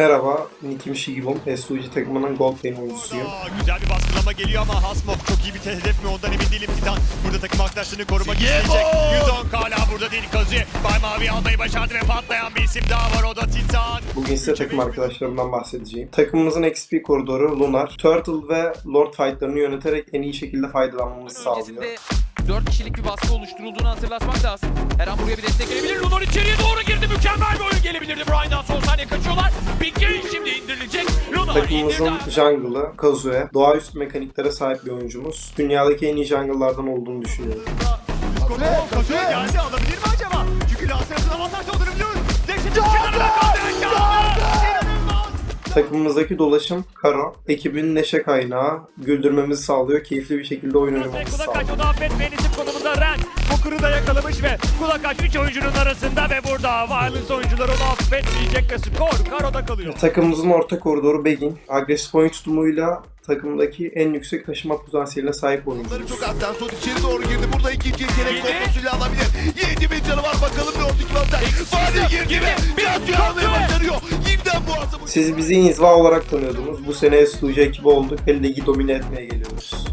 Merhaba, Nikim Shigibom, SUG takımının Gold Lane oyuncusuyum. Güzel bir baskılama geliyor ama Hasmok çok iyi bir hedef mi ondan emin değilim Titan. Burada takım arkadaşlarını korumak isteyecek. Yudon hala burada değil Kazuya. Bay Mavi almayı başardı ve patlayan bir isim daha var o da Titan. Bugün size takım arkadaşlarımdan bahsedeceğim. Takımımızın XP koridoru Lunar, Turtle ve Lord fightlarını yöneterek en iyi şekilde faydalanmamızı sağlıyor. öncesinde 4 kişilik bir baskı oluşturulduğunu hatırlatmak lazım. Her an buraya bir destek gelebilir. Lunar içeriye doğru girdi. Mükemmel bir oyun gelebilirdi. Brian'dan son şimdi indirilecek. Takımımızın jungle'ı Kazue, doğaüstü mekaniklere sahip bir oyuncumuz. Dünyadaki en iyi jungle'lardan olduğunu düşünüyorum. Kazuya Kazuya geldi alabilir mi Takımımızdaki dolaşım Karo, ekibin neşe kaynağı, güldürmemizi sağlıyor, keyifli bir şekilde oyun oynamamızı Kulak sağlıyor. aç o da affetmeyen isim konumunda Ren. Booker'ı da yakalamış ve kulak aç 3 oyuncunun arasında ve burada Violence oyuncuları onu affetmeyecek ve skor Karo'da kalıyor. Takımımızın orta koridoru Begin, agresif oyun tutumuyla takımdaki en yüksek taşıma potansiyeline sahip Bunları oyuncumuz. çok az Danson içeri doğru girdi. Burada ikinci yetenek Yedi. alabilir. 7 bin canı var bakalım ne oldu ki Valter. Fadi girdi ve Siz bizi inziva olarak tanıyordunuz. Bu sene SUG ekibi olduk ve ligi domine etmeye geliyoruz.